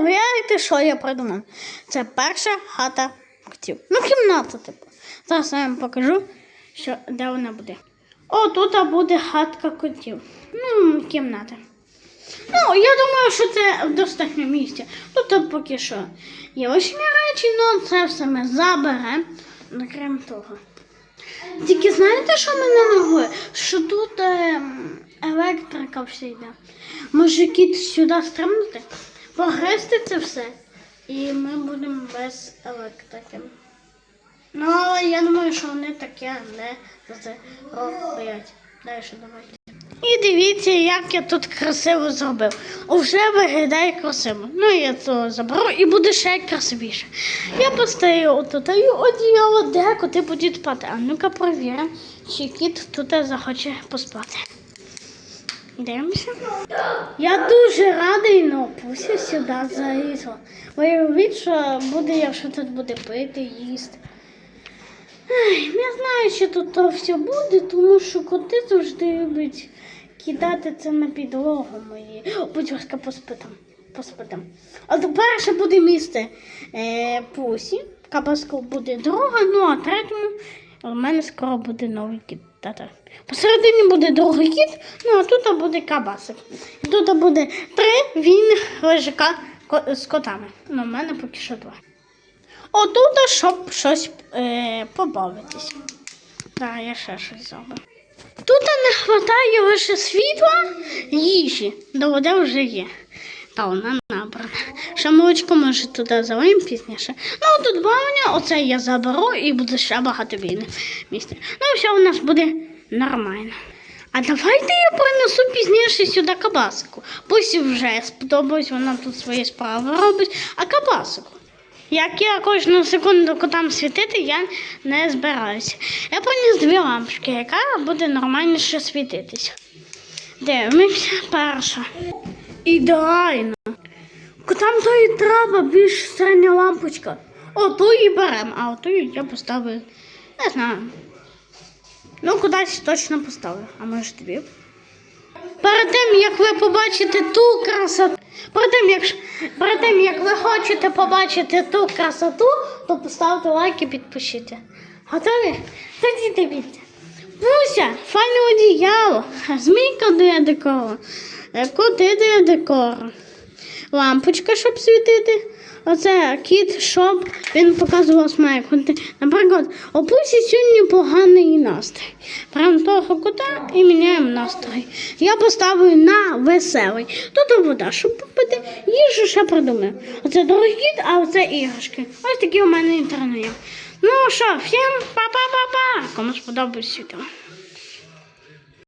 уявляєте, що я придумав? Це перша хата котів. Ну, кімната, типу. Зараз я вам покажу, що, де вона буде. О, тут буде хатка котів. Ну, кімната. Ну, я думаю, що це в достатньо місця. Тут поки що є лишні речі, але це все ми заберемо. Ну, Крім того. Тільки знаєте, що мене нагує? Що тут е, електрика все йде. Може кіт сюди стрибнути, погрести це все, і ми будемо без електрики. Ну, але я думаю, що вони таке не зроблять. Далі давайте. І дивіться, як я тут красиво зробив. Уже виглядає красиво. Ну, я це заберу і буде ще красивіше. Я поставлю отут і одіяло, де коти будуть спати. А ну-ка перевіримо, чи кіт тут захоче поспати. Дивимося. Я дуже радий, но Пуся сюди залізла. Уявіть, що буде, якщо тут буде пити, їсти. Ай, не знаю, чи тут то все буде, тому що коти завжди люблять кидати це на підлогу мої. Будь ласка, поспи там. Поспи. А то перше буде місце е, Пусі, Кабаско буде друга, ну а третьому у мене скоро буде новий кіт. Та-та. Посередині буде другий кіт, ну а тут буде кабасик. Тут буде три він лежака з котами. Ну, у мене поки що два. Отут, щоб щось е, побавитись. Так, я ще щось зроблю. Тут не вистачає лише світла, їжі, до води вже є. Та вона набрана. Ще молочко може туди залиємо пізніше. Ну, тут бавлення, оце я заберу і буде ще багато вільних місця. Ну, все у нас буде нормально. А давайте я принесу пізніше сюди кабасику. Пусть вже сподобалось, вона тут свої справи робить, а кабасику. Як я кожну секунду котам світити, я не збираюся. Я приніс дві лампочки, яка буде нормальніше світитися. Дивимося перша. Ідеально. Котам то і треба більш середня лампочка. Оту і беремо, а оту я поставив. Не знаю. Ну, кудись точно поставлю. А може тобі? Перед тим, як ви побачите ту красоту, перед тим, як, перед тим, як ви хочете побачити ту красоту, то поставте лайк і підпишіться. Готові? Тоді дивіться. Муся, файне одіяло, змійка для декору, е, коти для декору, лампочка, щоб світити. Оце кіт, щоб він показував смак. Наприклад, опусі сьогодні поганий настрій. Прям того кота і міняємо настрій. Я поставлю на веселий. Тут вода, щоб попити, їжу ще придумаю. Оце дорогий кіт, а оце іграшки. Ось такі у мене інтернет. Ну що, всім па-па-па-па. Кому сподобалось відео.